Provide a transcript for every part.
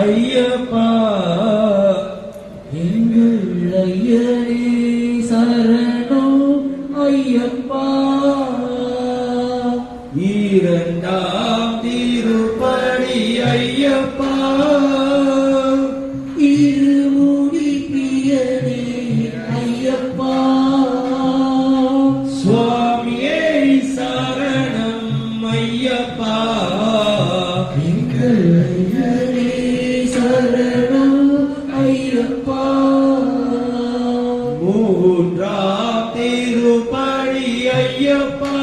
ஐயப்பா எங்கள் ஐயனே சரணம் ஐயப்பா. இரண்டா ஐயப்பா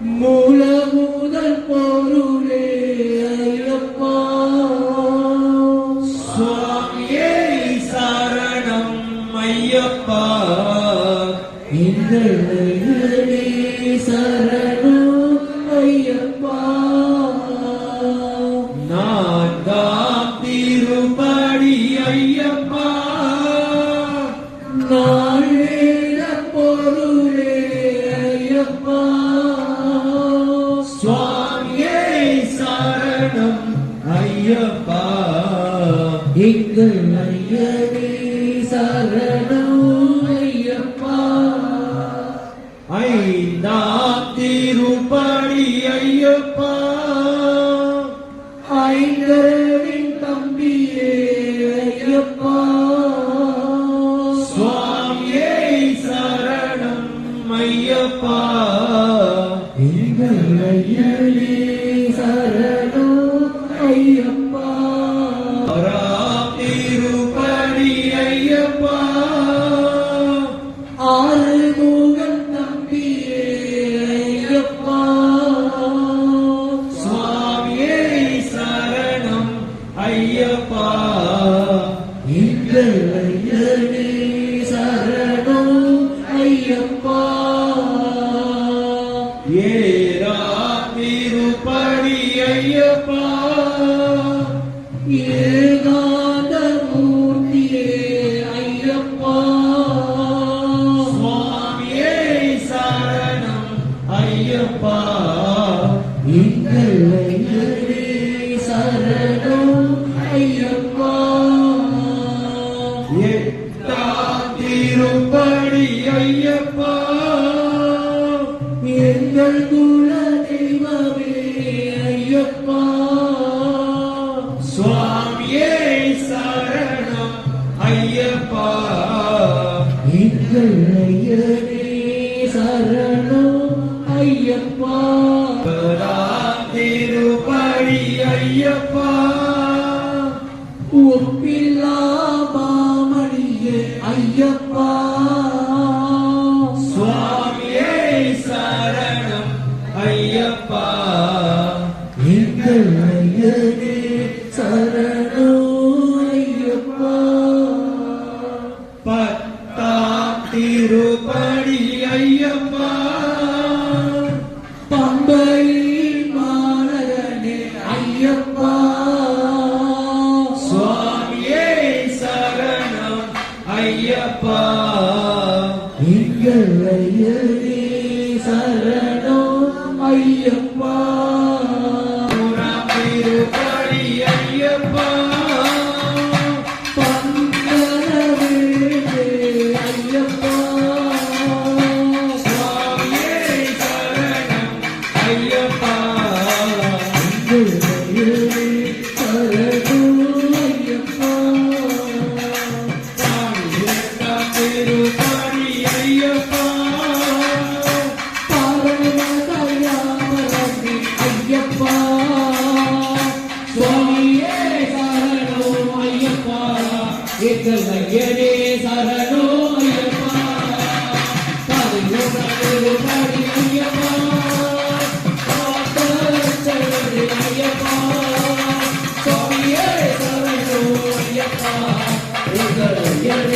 மூல முதல் பொருளே ஐயப்பா. சுவாமியே சரணம் ஐயப்பா. எங்கள் சரணம் ஐயப்பா. நான்காம் திருப்படி ஐயப்பா. நாளேட பொருளே சுவாமியே சரணம் ஐயப்பா. எங்கள் ஐயப்பா. எங்கள் ஐயனே சரணம் ஐயப்பா ஆறாம் திருப்படி ஐயப்பா. ஆறுமுகன் தம்பியே ஐயப்பா. சுவாமியே சரணம் ஐயப்பா. எங்கள் சுவாமியே சரணம் ஐயப்பா. எங்கள் ஐயனே சரணம் ஐயப்பா. திருப்படி ஐயப்பா. ஒப்பில்லா மாமணியே ஐயப்பா. சுவாமியே சரணம் ஐயப்பா. எங்கள் ஐயனே ஐயப்பா எங்கள்